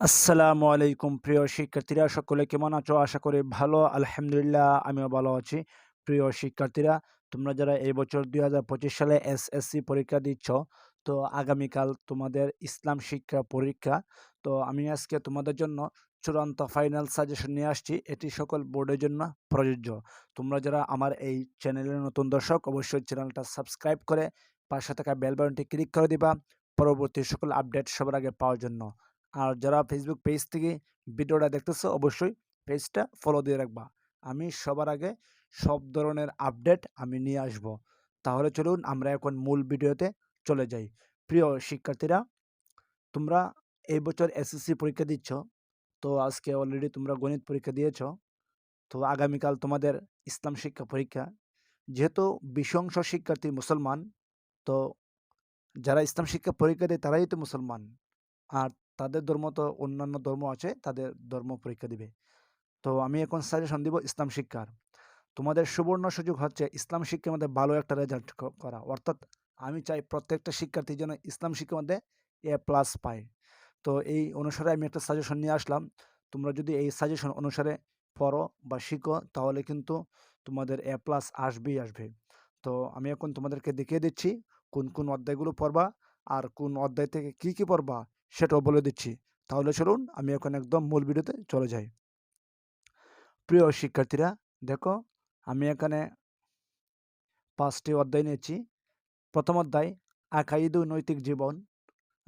আসসালামু আলাইকুম প্রিয় শিক্ষার্থীরা, সকলে কেমন আছো? আশা করি ভালো, আলহামদুলিল্লাহ, আমিও ভালো আছি। প্রিয় শিক্ষার্থীরা, তোমরা যারা এই বছর দুই পঁচিশ সালে এসএসসি পরীক্ষা দিচ্ছ, তো আগামীকাল তোমাদের ইসলাম শিক্ষা পরীক্ষা। তো আমি আজকে তোমাদের জন্য চূড়ান্ত ফাইনাল সাজেশন নিয়ে আসছি। এটি সকল বোর্ডের জন্য প্রযোজ্য। তোমরা যারা আমার এই চ্যানেলের নতুন দর্শক, অবশ্যই চ্যানেলটা সাবস্ক্রাইব করে পাশে থাকা বেল ক্লিক করে দিবা। পরবর্তী সকল আপডেট সবার আগে পাওয়ার জন্য। আর যারা ফেসবুক পেজ থেকে ভিডিওটা দেখতেছো, অবশ্যই পেজটা ফলো দিয়ে রাখবা। আমি সবার আগে সব ধরনের আপডেট আমি নিয়ে আসব। তাহলে চলুন আমরা এখন মূল ভিডিওতে চলে যাই। প্রিয় শিক্ষার্থীরা, তোমরা এই বছর এসএসসি পরীক্ষা দিচ্ছ, তো আজকে অলরেডি তোমরা গণিত পরীক্ষা দিয়েছ, তো আগামীকাল তোমাদের ইসলাম শিক্ষা পরীক্ষা। যেহেতু বিশংশ শিক্ষার্থী মুসলমান, তো যারা ইসলাম শিক্ষা পরীক্ষা দেয় তারাই তো মুসলমান। আর তাদের ধর্ম তো অন্যান্য ধর্ম আছে, তাদের ধর্ম পরীক্ষা দিবে। তো আমি এখন সাজেশন দিব ইসলাম শিক্ষার। তোমাদের সুবর্ণ সুযোগ হচ্ছে ইসলাম শিক্ষার মধ্যে ভালো একটা রেজাল্ট করা। অর্থাৎ আমি চাই প্রত্যেকটা শিক্ষার্থী যেন ইসলাম শিক্ষার মধ্যে এ প্লাস পায়। তো এই অনুসারে আমি একটা সাজেশন নিয়ে আসলাম। তোমরা যদি এই সাজেশন অনুসারে পড়ো বা শিখো, তাহলে কিন্তু তোমাদের এ প্লাস আসবেই আসবে। তো আমি এখন তোমাদেরকে দেখিয়ে দিচ্ছি কোন কোন অধ্যায়গুলো পড়বা আর কোন অধ্যায় থেকে কি কি পড়বা। সেটাও বলে দিচ্ছি। তাহলে চলুন আমি এখন একদম মূল ভিডিওতে চলে যাই। প্রিয় শিক্ষার্থীরা, দেখো আমি এখানে পাঁচটি অধ্যায় নিয়েছি। প্রথম অধ্যায়, আকাইদু নৈতিক জীবন।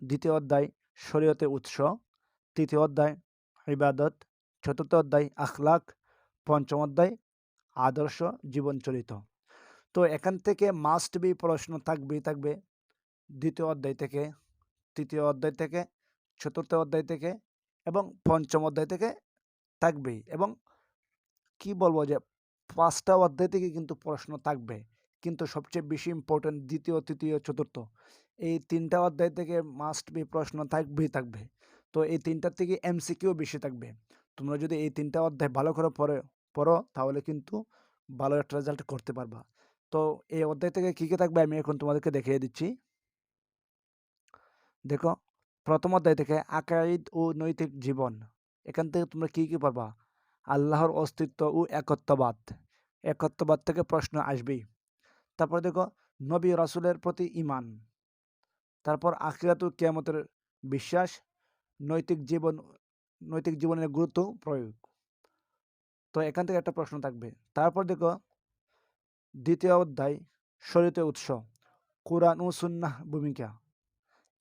দ্বিতীয় অধ্যায়, শরীয়তে উৎস। তৃতীয় অধ্যায়, ইবাদত। চতুর্থ অধ্যায়, আখলাক। পঞ্চম অধ্যায়, আদর্শ জীবনচরিত। তো এখান থেকে মাস্ট বি প্রশ্ন থাকবেই থাকবে। দ্বিতীয় অধ্যায় থেকে, তৃতীয় অধ্যায় থেকে চতুর্থ অধ্যায় থেকে এবং পঞ্চম অধ্যায় থেকে থাকবেই এবং কি বলব যে, পাঁচটা অধ্যায় থেকে কিন্তু প্রশ্ন থাকবে। কিন্তু সবচেয়ে বেশি ইম্পর্টেন্ট দ্বিতীয়, তৃতীয়, চতুর্থ। এই তিনটা অধ্যায় থেকে মাস্ট বি প্রশ্ন থাকবেই থাকবে। তো এই তিনটার থেকে এমসিকিউ বেশি থাকবে। তোমরা যদি এই তিনটা অধ্যায় ভালো করে পড়ে, পড়ো, তাহলে কিন্তু ভালো একটা রেজাল্ট করতে পারবা। তো এই অধ্যায় থেকে কী কী থাকবে আমি এখন তোমাদেরকে দেখিয়ে দিচ্ছি। দেখো প্রথম অধ্যায় থেকে আকাইদ ও নৈতিক জীবন। এখান থেকে তোমরা কী কী পারবা আল্লাহর অস্তিত্ব ও একত্ববাদ। একত্ববাদ থেকে প্রশ্ন আসবেই। তারপর দেখো, নবী রাসুলের প্রতি ইমান তারপর আখিরাতুল কেয়ামতের বিশ্বাস, নৈতিক জীবন, নৈতিক জীবনের গুরুত্ব প্রয়োগ। তো এখান থেকে একটা প্রশ্ন থাকবে। তারপর দেখো, দ্বিতীয় অধ্যায় শরীয়তে উৎস, কোরআন ও সুন্নাহ ভূমিকা।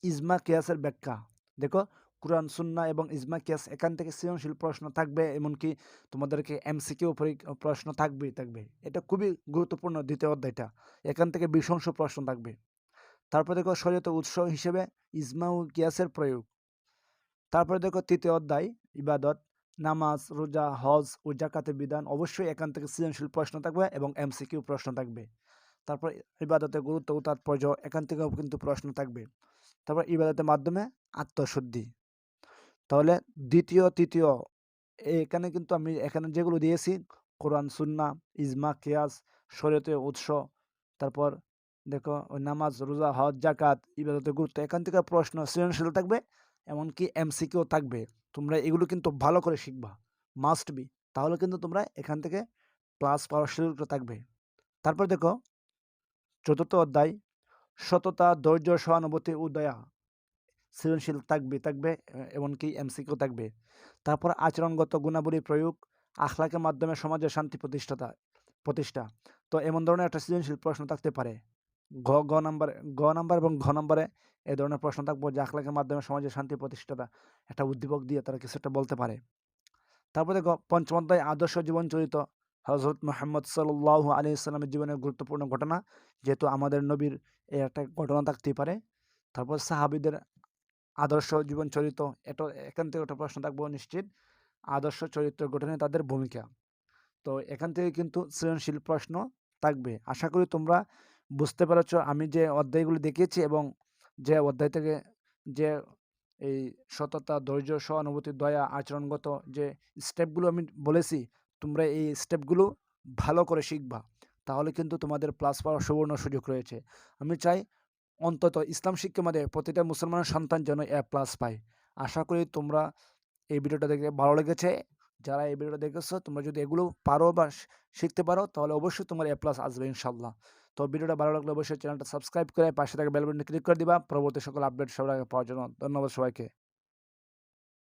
ইজমা কিয়াসের ব্যাখ্যা। দেখো, কোরআন, সুন্না এবং ইজমা কিয়াস এখান থেকে সৃজনশীল প্রশ্ন থাকবে, এমনকি তোমাদেরকে এমসিকিউ প্রশ্ন থাকবেই, থাকবে। এটা খুবই গুরুত্বপূর্ণ দ্বিতীয় অধ্যায়টা। এখান থেকে বিশংশ প্রশ্ন থাকবে। তারপর দেখো শরীয়ত উৎস হিসেবে ইজমা ও কিয়াসের প্রয়োগ। তারপরে দেখো, তৃতীয় অধ্যায়, ইবাদত, নামাজ, রোজা, হজ ও জাকাতের বিধান অবশ্যই এখান থেকে সৃজনশীল প্রশ্ন থাকবে এবং এমসিকিউ প্রশ্ন থাকবে। তারপর ইবাদতের গুরুত্ব ও তাৎপর্য এখান থেকেও কিন্তু প্রশ্ন থাকবে। তারপর ইবাদতের মাধ্যমে আত্মশুদ্ধি। তাহলে দ্বিতীয়, তৃতীয়, এখানে কিন্তু আমি এখানে যেগুলো দিয়েছি, কোরআন সুন্না ইজমা, কিয়াস, শরীয়তের উৎস, তারপর দেখো ওই নামাজ, রোজা, হজ জাকাত ইবাদতের গুরুত্ব, এখান থেকে প্রশ্ন সৃজনশীল থাকবে, এমনকি এমসিকিউ থাকবে। তোমরা এগুলো কিন্তু ভালো করে শিখবা মাস্ট বি তাহলে কিন্তু তোমরা এখান থেকে ক্লাস পাওয়ার সুযোগটা থাকবে। তারপর দেখো, চতুর্থ অধ্যায় সততা, ধৈর্য, সহানুভূতি, উদয়া, সৃজনশীল থাকবে থাকবে এমনকি এমসিকিউ থাকবে। তারপর আচরণগত গুণাবলী প্রয়োগ, আখলাকের মাধ্যমে সমাজের শান্তি প্রতিষ্ঠাতা, প্রতিষ্ঠা। তো এমন ধরনের একটা সৃজনশীল প্রশ্ন থাকতে পারে। ঘ গ নাম্বার গ নাম্বার এবং ঘ নাম্বারে এ ধরনের প্রশ্ন থাকব যে আখলাকের মাধ্যমে সমাজের শান্তি প্রতিষ্ঠাতা একটা উদ্দীপক দিয়ে তারা কিছু একটা বলতে পারে। তারপরে পঞ্চম অধ্যায়, আদর্শ জীবন চরিত হজরত মোহাম্মদ সাল্লাহ আলী ইসলামের জীবনের গুরুত্বপূর্ণ ঘটনা যেহেতু আমাদের নবীর এই একটা ঘটনা থাকতেই পারে। তারপর সাহাবিদের আদর্শ জীবন চরিত্র, এটা, এখান থেকে একটা প্রশ্ন থাকব নিশ্চিত। আদর্শ চরিত্র গঠনে তাদের ভূমিকা। তো এখান থেকে কিন্তু সৃজনশীল প্রশ্ন থাকবে। আশা করি তোমরা বুঝতে পেরেছ আমি যে অধ্যায়গুলো দেখিয়েছি এবং যে অধ্যায় থেকে যে এই সততা, ধৈর্য, সহানুভূতি, দয়া, আচরণগত যে স্টেপগুলো আমি বলেছি তোমরা এই স্টেপগুলো ভালো করে শিখবা। তাহলে কিন্তু তোমাদের প্লাস পাওয়ার সুবর্ণ সুযোগ রয়েছে। আমি চাই অন্তত ইসলাম শিক্ষা মাধ্যমে প্রতিটা মুসলমানের সন্তান যেন এ প্লাস পায়। আশা করি তোমরা এই ভিডিওটা দেখে ভালো লেগেছে। যারা এই ভিডিওটা দেখেছ, তোমরা যদি এগুলো পারো বা শিখতে পারো, তাহলে অবশ্যই তোমার এ প্লাস আসবে ইনশাল্লাহ তো ভিডিওটা ভালো লাগলে অবশ্যই চ্যানেলটা সাবস্ক্রাইব করে পাশে থাকা বেল বাটনে ক্লিক করে দিবা। পরবর্তী সকল আপডেট সবার আগে পাওয়ার জন্য ধন্যবাদ সবাইকে।